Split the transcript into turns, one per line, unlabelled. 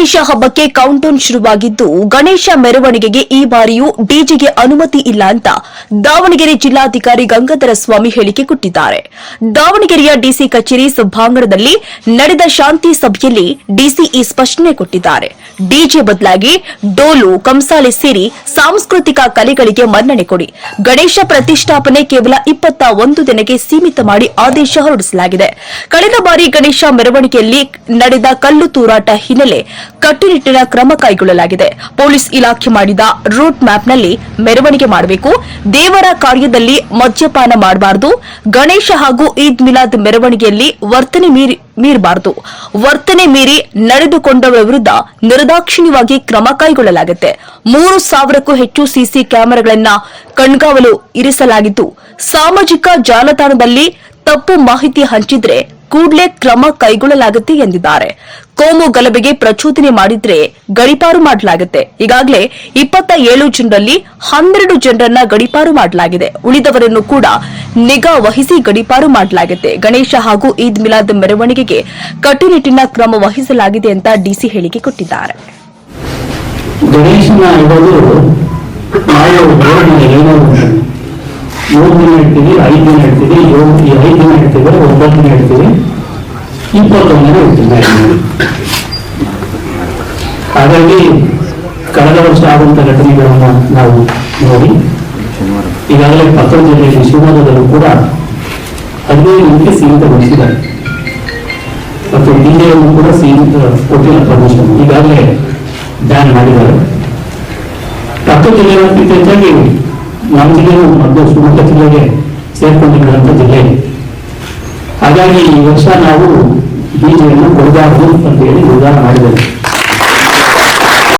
ಗಣೇಶ ಹಬ್ಬಕ್ಕೆ ಕೌಂಟೌನ್ ಶುರುವಾಗಿದ್ದು, ಗಣೇಶ ಮೆರವಣಿಗೆಗೆ ಈ ಬಾರಿಯೂ ಡಿಜೆಗೆ ಅನುಮತಿ ಇಲ್ಲ ಅಂತ ದಾವಣಗೆರೆ ಜಿಲ್ಲಾಧಿಕಾರಿ ಗಂಗಾಧರ ಸ್ವಾಮಿ ಹೇಳಿಕೆ ಕೊಟ್ಟಿದ್ದಾರೆ. ದಾವಣಗೆರೆಯ ಡಿಸಿ ಕಚೇರಿ ಸಭಾಂಗಣದಲ್ಲಿ ನಡೆದ ಶಾಂತಿ ಸಭೆಯಲ್ಲಿ ಡಿಸಿ ಈ ಸ್ಪಷ್ಟನೆ ಕೊಟ್ಟಿದ್ದಾರೆ. ಡಿಜೆ ಬದಲಾಗಿ ಡೋಲು, ಕಂಸಾಲೆ ಸೇರಿ ಸಾಂಸ್ಕೃತಿಕ ಕಲೆಗಳಿಗೆ ಮನ್ನಣೆ ಕೊಡಿ. ಗಣೇಶ ಪ್ರತಿಷ್ಠಾಪನೆ ಕೇವಲ ಇಪ್ಪತ್ತ ಒಂದು ದಿನಕ್ಕೆ ಸೀಮಿತ ಮಾಡಿ ಆದೇಶ ಹೊರಡಿಸಲಾಗಿದೆ. ಕಳೆದ ಬಾರಿ ಗಣೇಶ ಮೆರವಣಿಗೆಯಲ್ಲಿ ನಡೆದ ಕಲ್ಲು ತೂರಾಟ ಹಿನ್ನೆಲೆ ಕಟ್ಟುನಿಟ್ಟಿನ ಕ್ರಮ ಕೈಗೊಳ್ಳಲಾಗಿದೆ. ಪೊಲೀಸ್ ಇಲಾಖೆ ಮಾಡಿದ ರೂಟ್ ಮ್ಯಾಪ್ನಲ್ಲಿ ಮೆರವಣಿಗೆ ಮಾಡಬೇಕು. ದೇವರ ಕಾರ್ಯದಲ್ಲಿ ಮದ್ಯಪಾನ ಮಾಡಬಾರದು. ಗಣೇಶ ಹಾಗೂ ಈದ್ ಮಿಲಾದ್ ಮೆರವಣಿಗೆಯಲ್ಲಿ ವರ್ತನೆ ಮೀರಿ ಮೀರಬಾರದು. ವರ್ತನೆ ಮೀರಿ ನಡೆದುಕೊಂಡವರ ವಿರುದ್ಧ ನಿರ್ದಾಕ್ಷಿಣ್ಯವಾಗಿ ಕ್ರಮ ಕೈಗೊಳ್ಳಲಾಗುತ್ತೆ. ಮೂರು ಸಾವಿರಕ್ಕೂ ಹೆಚ್ಚು ಸಿಸಿ ಕ್ಯಾಮೆರಾಗಳನ್ನ ಕಣ್ಗಾವಲು ಇರಿಸಲಾಗಿದ್ದು ಸಾಮಾಜಿಕ ಜಾಲತಾಣದಲ್ಲಿ ತಪ್ಪು ಮಾಹಿತಿ ಹಂಚಿದ್ರೆ ಕೂಡಲೇ ಕ್ರಮ ಕೈಗೊಳ್ಳಲಾಗುತ್ತೆ ಎಂದಿದ್ದಾರೆ. ಕೋಮು ಗಲಭೆಗೆ ಪ್ರಚೋದನೆ ಮಾಡಿದ್ರೆ ಗಡಿಪಾರು ಮಾಡಲಾಗುತ್ತೆ. ಈಗಾಗಲೇ ಇಪ್ಪತ್ತ ಏಳು ಜನರಲ್ಲಿ ಹನ್ನೆರಡು ಜನರನ್ನ ಗಡಿಪಾರು ಮಾಡಲಾಗಿದೆ. ಉಳಿದವರನ್ನು ಕೂಡ ನಿಗಾ ವಹಿಸಿ ಗಡಿಪಾರು ಮಾಡಲಾಗುತ್ತೆ. ಗಣೇಶ ಹಾಗೂ ಈದ್ ಮಿಲಾದ್ ಮೆರವಣಿಗೆಗೆ ಕಟ್ಟುನಿಟ್ಟಿನ ಕ್ರಮ ವಹಿಸಲಾಗಿದೆ ಅಂತ ಡಿಸಿ ಹೇಳಿಕೆ ಕೊಟ್ಟಿದ್ದಾರೆ.
ಗಣೇಶನ ಐದು ದಿನ ಇಡ್ತೀವಿ ಒಂಬತ್ತು ದಿನ ಇಡ್ತೀವಿ. ಹಾಗಾಗಿ ಕಳೆದ ವರ್ಷ ಆದಂಥ ಘಟನೆಗಳನ್ನು ನಾವು ನೋಡಿ, ಈಗಾಗಲೇ ಪಕ್ಕದ ಜಿಲ್ಲೆಯಲ್ಲಿ ಶಿವಮೊಗ್ಗದಲ್ಲೂ ಕೂಡ ಹದಿನೈದು ದಿನಕ್ಕೆ ಸೀಮಿತಗೊಳಿಸಿದ್ದಾರೆ. ಮತ್ತು ಜಿಲ್ಲೆಯನ್ನು ಕೂಡ ಸೀಮಿತ ಕೊಟ್ಟಿಲ್ಲ ಪರ್ಮಿಷನ್ ಈಗಾಗಲೇ ಬ್ಯಾನ್ ಮಾಡಿದ್ದಾರೆ. ಪಕ್ಕದ ಜಿಲ್ಲೆಗಳಿಗಿಂತ ಹೆಚ್ಚಾಗಿ ನಮ್ಮ ಜಿಲ್ಲೆಯು ಮತ್ತು ಶಿವಮೊಗ್ಗ ಜಿಲ್ಲೆಗೆ ಸೇರ್ಕೊಂಡಿರುವಂಥ ಜಿಲ್ಲೆ ಹಾಗಾಗಿ ಈ ವರ್ಷ ನಾವು ಬೀಜವನ್ನು ಕೊಡಬಾರದು ಅಂತ ಹೇಳಿ ನಿರ್ಧಾರ ಮಾಡಿದ್ದೇವೆ.